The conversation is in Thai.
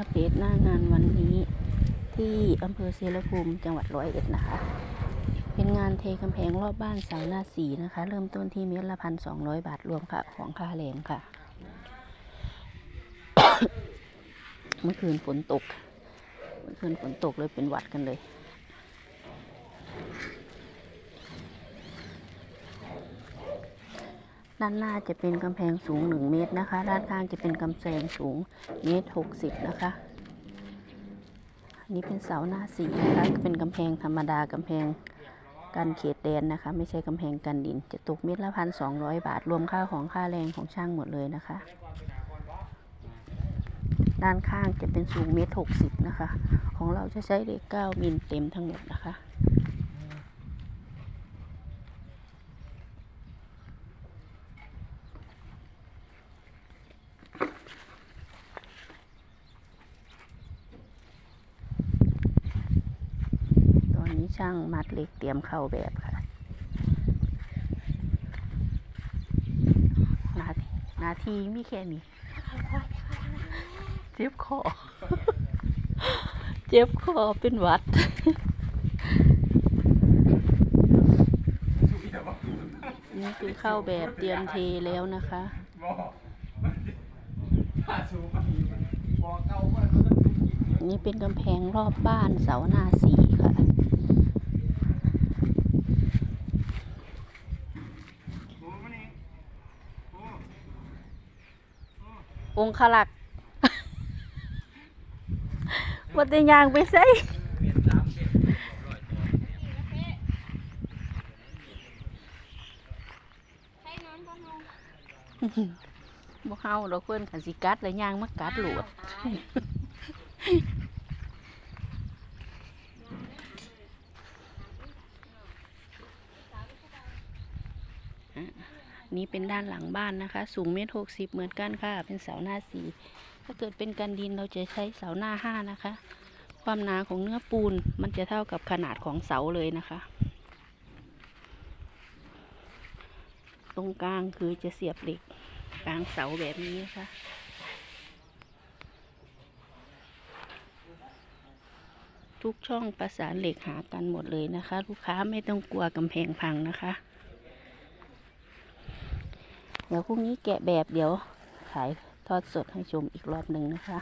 อัปเดตหน้างานวันนี้ที่อำเภอเสรภูมิจังหวัดร้อยเอ็ดนะคะ เป็นงานเทกำแพงรอบบ้านสาหน้าสีนะคะ เริ่มต้นที่เมตรละพันสองร้อยบาทรวมค่ะของค่าแรงค่ะ เมื่อคืนฝนตก เมื่อคืนฝนตกเลยเป็นหวัดกันเลย ด้านหน้าจะเป็นกำแพงสูง 1 เมตรนะคะ ด้านข้างจะเป็นกำแพงสูงเมตร60นะคะอันนี้เป็นเสาหน้าสีนะคะเป็นกำแพงธรรมดากำแพงกันเขตแดนนะคะ ไม่ใช่กำแพงกันดิน จะตกเม็ดละพันสองบาท รวมค่าของค่าแรงของช่างหมดเลยนะคะ ด้านข้างจะเป็นสูงเมตร60นะคะ ของเราจะใช้เหล็ก9มิลเต็มทั้งหมดนะคะ ช่างมัดเหล็กเตรียมเข้าแบบค่ะ นาทีนาทีมีแค่นี้เจ็บคอ เจ็บคอเป็นหวัดนี่คือเข้าแบบเตรียมเทแล้วนะคะนี่เป็นกำแพงรอบบ้านเสาหน้าสีค่ะ องคลักษ์วัดได้ยางไปใส่บ่เฮาเราเพื่อนขันสิกัดแล้วยางมากัดหลวด นี่เป็นด้านหลังบ้านนะคะ สูงเมตรหกสิบเหมือนกันค่ะ เป็นเสาหน้าสี่ถ้าเกิดเป็นกันดินเราจะใช้เสาหน้าห้านะคะ ความหนาของเนื้อปูนมันจะเท่ากับขนาดของเสาเลยนะคะ ตรงกลางคือจะเสียบเหล็กกลางเสาแบบนี้นะคะทุกช่องประสานเหล็กหากันหมดเลยนะคะ ลูกค้าไม่ต้องกลัวกำแพงพังนะคะ เดี๋ยวพรุ่งนี้แกะแบบเดี๋ยวขายทอดสดให้ชมอีกรอบหนึ่งนะคะ